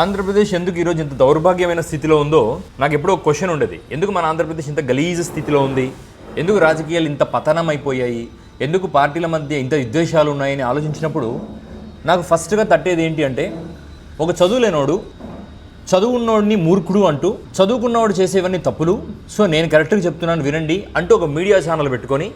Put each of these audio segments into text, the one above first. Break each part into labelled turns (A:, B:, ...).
A: ఆంధ్రప్రదేశ్ ఎందుకు ఈరోజు ఇంత దౌర్భాగ్యమైన స్థితిలో ఉందో నాకు ఎప్పుడో క్వశ్చన్ ఉండేది. ఎందుకు మన ఆంధ్రప్రదేశ్ ఇంత గలీజ్ స్థితిలో ఉంది? ఎందుకు రాజకీయాలు ఇంత పతనం అయిపోయాయి ఎందుకు పార్టీల మధ్య ఇంత విద్వేషాలు ఉన్నాయని ఆలోచించినప్పుడు నాకు ఫస్ట్గా తట్టేది ఏంటి అంటే ఒక చదువు లేనోడు చదువున్నోడిని మూర్ఖుడు అంటూ చదువుకున్నవాడు చేసేవన్నీ తప్పులు. సో నేను కరెక్ట్గా చెప్తున్నాను వినండి అంటూ ఒక మీడియా ఛానల్ పెట్టుకొని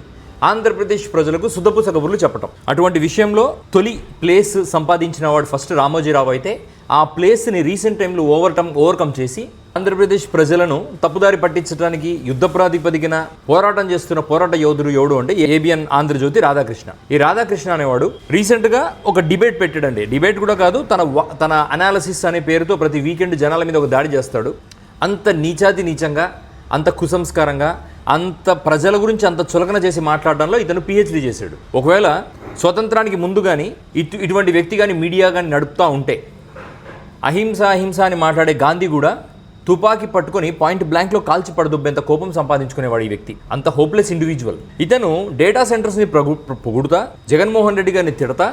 A: ఆంధ్రప్రదేశ్ ప్రజలకు సుద్దపుస కబుర్లు చెప్పటం. అటువంటి విషయంలో తొలి ప్లేస్ సంపాదించిన వాడు ఫస్ట్ రామోజీరావు అయితే ఆ ప్లేస్ని రీసెంట్ టైంలో ఓవర్కమ్ ఓవర్కమ్ చేసి ఆంధ్రప్రదేశ్ ప్రజలను తప్పుదారి పట్టించడానికి యుద్ధ ప్రాతిపదికన పోరాటం చేస్తున్న పోరాట యోధుడు ఎవడు అంటే ఏబిఎన్ ఆంధ్రజ్యోతి రాధాకృష్ణ. ఈ రాధాకృష్ణ అనేవాడు రీసెంట్గా ఒక డిబేట్ పెట్టాడండి. డిబేట్ కూడా కాదు తన తన అనాలసిస్ అనే పేరుతో ప్రతి వీకెండ్ జనాల మీద ఒక దాడి చేస్తాడు. అంత నీచాతి నీచంగా అంత కుసంస్కారంగా అంత ప్రజల గురించి అంత చులకన చేసి మాట్లాడడంలో ఇతను పిహెచ్డి చేశాడు. ఒకవేళ స్వతంత్రానికి ముందు కానీ ఇటు ఇటువంటి వ్యక్తి కానీ మీడియా కానీ నడుపుతూ ఉంటే అహింస అహింస అని మాట్లాడే గాంధీ కూడా తుపాకీ పట్టుకొని పాయింట్ బ్లాంక్లో కాల్చి పడదుబ్బేంత కోపం సంపాదించుకునేవాడు ఈ వ్యక్తి. అంత హోప్లెస్ ఇండివిజువల్ ఇతను డేటా సెంటర్స్ని ప్రగు పొగుడుతా జగన్మోహన్ రెడ్డి గారిని తిడతా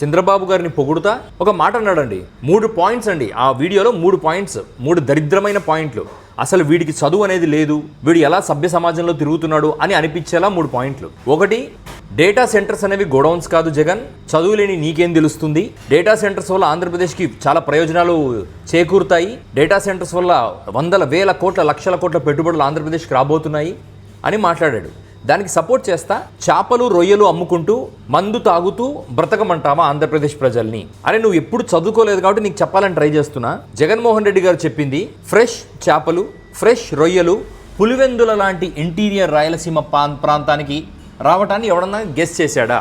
A: చంద్రబాబు గారిని పొగుడుతా ఒక మాట అన్నాడండి. మూడు పాయింట్స్ అండి. ఆ వీడియోలో మూడు పాయింట్స్ మూడు దరిద్రమైన పాయింట్లు. అసలు వీడికి చదువు అనేది లేదు వీడు ఎలా సభ్య సమాజంలో తిరుగుతున్నాడు అని అనిపించేలా మూడు పాయింట్లు. ఒకటి డేటా సెంటర్స్ అనేవి గోడౌన్స్ కాదు జగన్. చదువు లేని నీకేం తెలుస్తుంది? డేటా సెంటర్స్ వల్ల ఆంధ్రప్రదేశ్కి చాలా ప్రయోజనాలు చేకూరుతాయి. డేటా సెంటర్స్ వల్ల వందల వేల కోట్ల లక్షల కోట్ల పెట్టుబడులు ఆంధ్రప్రదేశ్కి రాబోతున్నాయి అని మాట్లాడాడు. దానికి సపోర్ట్ చేస్తా చేపలు రొయ్యలు అమ్ముకుంటూ మందు తాగుతూ బ్రతకమంటామా ఆంధ్రప్రదేశ్ ప్రజల్ని? అరే నువ్వు ఎప్పుడు చదువుకోలేదు కాబట్టి నీకు చెప్పాలని ట్రై చేస్తున్నా. జగన్మోహన్ రెడ్డి గారు చెప్పింది ఫ్రెష్ చేపలు ఫ్రెష్ రొయ్యలు పులివెందుల లాంటి ఇంటీరియర్ రాయలసీమ ప్రాంతానికి రావటాన్ని ఎవడన్నా గెస్ చేశాడా?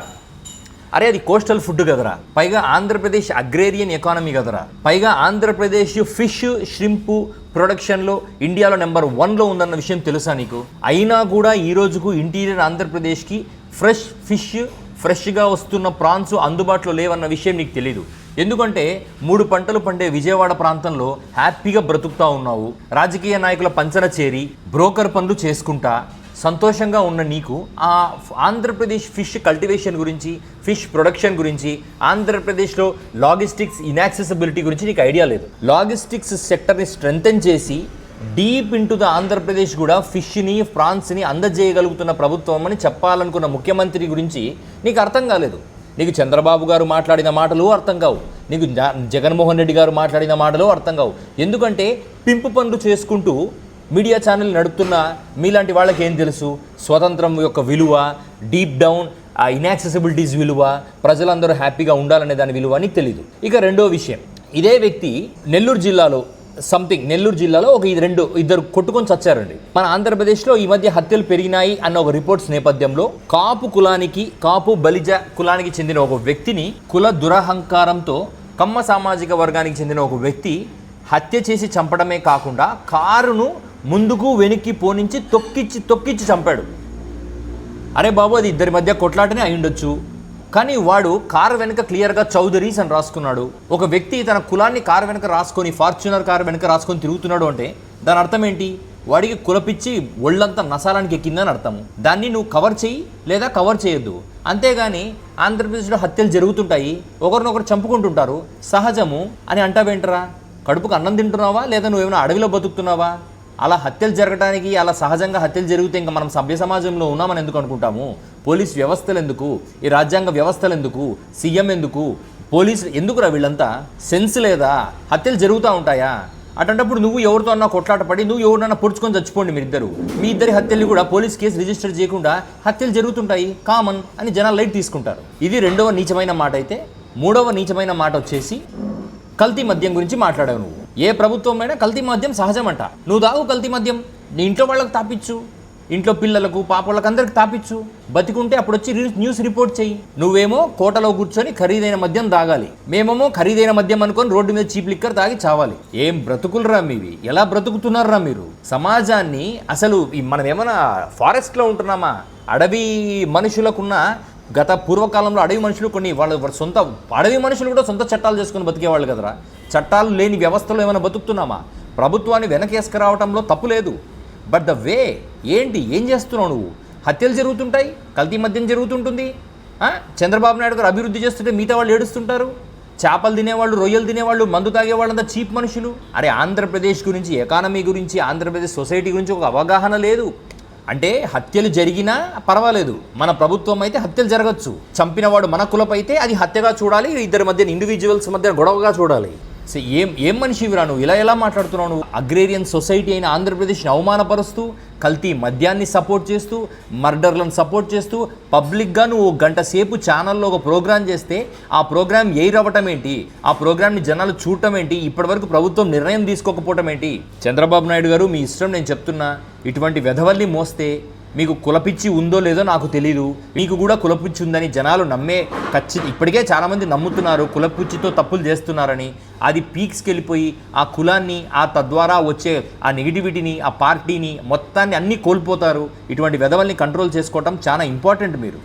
A: అరే అది కోస్టల్ ఫుడ్ కదరా. పైగా ఆంధ్రప్రదేశ్ అగ్రేరియన్ ఎకానమీ కదరా. పైగా ఆంధ్రప్రదేశ్ ఫిష్ ష్రింపు ప్రొడక్షన్లో ఇండియాలో నెంబర్ వన్లో ఉందన్న విషయం తెలుసా నీకు? అయినా కూడా ఈ రోజుకు ఇంటీరియర్ ఆంధ్రప్రదేశ్కి ఫ్రెష్ ఫిష్ ఫ్రెష్గా వస్తున్న ప్రాన్స్ అందుబాటులో లేవన్న విషయం నీకు తెలీదు. ఎందుకంటే మూడు పంటలు పండే విజయవాడ ప్రాంతంలో హ్యాపీగా బ్రతుకుతా ఉన్నావు. రాజకీయ నాయకుల పంచన చేరి బ్రోకర్ పనులు చేసుకుంటా సంతోషంగా ఉన్న నీకు ఆ ఆంధ్రప్రదేశ్ ఫిష్ కల్టివేషన్ గురించి ఫిష్ ప్రొడక్షన్ గురించి ఆంధ్రప్రదేశ్లో లాజిస్టిక్స్ ఇన్యాక్సెసిబిలిటీ గురించి నీకు ఐడియా లేదు. లాజిస్టిక్స్ సెక్టర్ని స్ట్రెంగ్తన్ చేసి డీప్ ఇంటు ద ఆంధ్రప్రదేశ్ కూడా ఫిష్ని ఫ్రాన్స్ని అందజేయగలుగుతున్న ప్రభుత్వం అని చెప్పాలనుకున్న ముఖ్యమంత్రి గురించి నీకు అర్థం కాలేదు. నీకు చంద్రబాబు గారు మాట్లాడిన మాటలు అర్థం కావు. నీకు జ- జగన్మోహన్ రెడ్డి గారు మాట్లాడిన మాటలు అర్థం కావు. ఎందుకంటే పింపు పనులు చేసుకుంటూ మీడియా ఛానల్ నడుపుతున్న మీలాంటి వాళ్ళకి ఏం తెలుసు? స్వతంత్రం యొక్క విలువ డీప్ డౌన్ ఆ ఇన్యాక్సెసిబిలిటీస్ విలువ ప్రజలందరూ హ్యాపీగా ఉండాలనే దాని విలువ నీకు తెలియదు ఇక రెండో విషయం. ఇదే వ్యక్తి నెల్లూరు జిల్లాలో సంథింగ్ నెల్లూరు జిల్లాలో ఒక ఇది రెండు ఇద్దరు కొట్టుకొని చచ్చారండి. మన ఆంధ్రప్రదేశ్లో ఈ మధ్య హత్యలు పెరిగినాయి అన్న ఒక రిపోర్ట్స్ నేపథ్యంలో కాపు కులానికి కాపు బలిజ కులానికి చెందిన ఒక వ్యక్తిని కుల దురహంకారంతో కమ్మ సామాజిక వర్గానికి చెందిన ఒక వ్యక్తి హత్య చేసి చంపడమే కాకుండా కారును ముందుకు వెనక్కి పోనించి తొక్కిచ్చి తొక్కిచ్చి చంపాడు. అరే బాబు అది ఇద్దరి మధ్య కొట్లాటనే అయ్యుండొచ్చు కానీ వాడు కారు వెనుక క్లియర్గా చౌదరీస్ అని రాసుకున్నాడు. ఒక వ్యక్తి తన కులాన్ని కారు వెనుక రాసుకొని ఫార్చునర్ కారు వెనుక రాసుకొని తిరుగుతున్నాడు అంటే దాని అర్థం ఏంటి? వాడికి కులపిచ్చి ఒళ్ళంతా నసాలానికి ఎక్కిందని అర్థం. దాన్ని నువ్వు కవర్ చేయి లేదా కవర్ చేయొద్దు. అంతేగాని ఆంధ్రప్రదేశ్లో హత్యలు జరుగుతుంటాయి. ఒకరినొకరు చంపుకుంటుంటారు. సహజము అని అంటావేంటరా? కడుపుకు అన్నం తింటున్నావా లేదా నువ్వేమైనా అడవిలో బతుకుతున్నావా? అలా హత్యలు జరగడానికి అలా సహజంగా హత్యలు జరిగితే ఇంకా మనం సభ్య సమాజంలో ఉన్నామని ఎందుకు అనుకుంటాము? పోలీస్ వ్యవస్థలు ఎందుకు? ఈ రాజ్యాంగ వ్యవస్థలు ఎందుకు? సీఎం ఎందుకు? పోలీసులు ఎందుకురా వీళ్ళంతా? సెన్స్ లేదా? హత్యలు జరుగుతూ ఉంటాయా? అటువంటప్పుడు నువ్వు ఎవరితో అన్నా కొట్లాట పడి నువ్వు ఎవరినన్నా పొడుచుకొని చచ్చిపోండి మీరిద్దరు. మీ ఇద్దరి హత్యలు కూడా పోలీస్ కేసు రిజిస్టర్ చేయకుండా హత్యలు జరుగుతుంటాయి కామన్ అని జనాలు లైట్ తీసుకుంటారు. ఇది రెండవ నీచమైన మాట అయితే మూడవ నీచమైన మాట వచ్చేసి కల్తీ మద్యం గురించి మాట్లాడావు నువ్వు. ఏ ప్రభుత్వమైనా కల్తీ మద్యం సహజమంట. నువ్వు తాగు కల్తీ మద్యం నీ ఇంట్లో వాళ్ళకి తాపించు ఇంట్లో పిల్లలకు పాపలకు అందరికి తాపించు బతికుంటే అప్పుడు వచ్చి న్యూస్ రిపోర్ట్ చెయ్యి. నువ్వేమో కోటలో కూర్చొని ఖరీదైన మద్యం తాగాలి. మేమేమో ఖరీదైన మద్యం అనుకొని రోడ్డు మీద చీప్ లిక్కర్ తాగి చావాలి. ఏం బ్రతుకులరా మీవి? ఎలా బ్రతుకుతున్నారా మీరు? సమాజాన్ని అసలు ఈ మనం ఏమైనా ఫారెస్ట్లో ఉంటున్నామా? అడవి మనుషులకున్న గత పూర్వకాలంలో అడవి మనుషులు కొన్ని వాళ్ళ వాళ్ళ సొంత అడవి మనుషులు కూడా సొంత చట్టాలు చేసుకుని బతికేవాళ్ళు కదరా. చట్టాలు లేని వ్యవస్థలో ఏమైనా బతుకుతున్నామా? ప్రభుత్వాన్ని వెనకేసుకురావడంలో తప్పు లేదు. బట్ ద వే ఏంటి? ఏం చేస్తున్నావు నువ్వు? హత్యలు జరుగుతుంటాయి కల్తీ మద్యం జరుగుతుంటుంది. చంద్రబాబు నాయుడు గారు అభివృద్ధి చేస్తుంటే మిగతా వాళ్ళు ఏడుస్తుంటారు. చేపలు తినేవాళ్ళు రొయ్యలు తినేవాళ్ళు మందు తాగేవాళ్ళంతా చీప్ మనుషులు. అరే ఆంధ్రప్రదేశ్ గురించి ఎకానమీ గురించి ఆంధ్రప్రదేశ్ సొసైటీ గురించి ఒక అవగాహన లేదు. అంటే హత్యలు జరిగినా పర్వాలేదు. మన ప్రభుత్వం అయితే హత్యలు జరగచ్చు. చంపినవాడు మన కులపైతే అది హత్యగా చూడాలి. ఇద్దరి మధ్య ఇండివిజువల్స్ మధ్య గొడవగా చూడాలి. సో ఏం ఏం మనిషివిరా నువ్వు? ఇలా ఎలా మాట్లాడుతున్నావు నువ్వు? అగ్రేరియన్ సొసైటీ అయిన ఆంధ్రప్రదేశ్ని అవమానపరుస్తూ కల్తీ మద్యాన్ని సపోర్ట్ చేస్తూ మర్డర్లను సపోర్ట్ చేస్తూ పబ్లిక్గా నువ్వు ఒక గంట సేపు ఛానల్లో ఒక ప్రోగ్రామ్ చేస్తే ఆ ప్రోగ్రామ్ ఎయిర్ అవ్వటం ఏంటి? ఆ ప్రోగ్రామ్ని జనాలు చూడటం ఏంటి? ఇప్పటివరకు ప్రభుత్వం నిర్ణయం తీసుకోకపోవటం ఏంటి? చంద్రబాబు నాయుడు గారు మీ ఇష్టం నేను చెప్తున్నా ఇటువంటి వెధవల్ని మోస్తే మీకు కులపిచ్చి ఉందో లేదో నాకు తెలీదు. మీకు కూడా కులపిచ్చి ఉందని జనాలు నమ్మే ఖచ్చిత ఇప్పటికే చాలామంది నమ్ముతున్నారు కులపిచ్చితో తప్పులు చేస్తున్నారని. అది పీక్స్కి వెళ్ళిపోయి ఆ కులాన్ని ఆ తద్వారా వచ్చే ఆ నెగిటివిటీని ఆ పార్టీని మొత్తాన్ని అన్నీ కోల్పోతారు. ఇటువంటి వెధవల్ని కంట్రోల్ చేసుకోవటం చాలా ఇంపార్టెంట్ మీరు.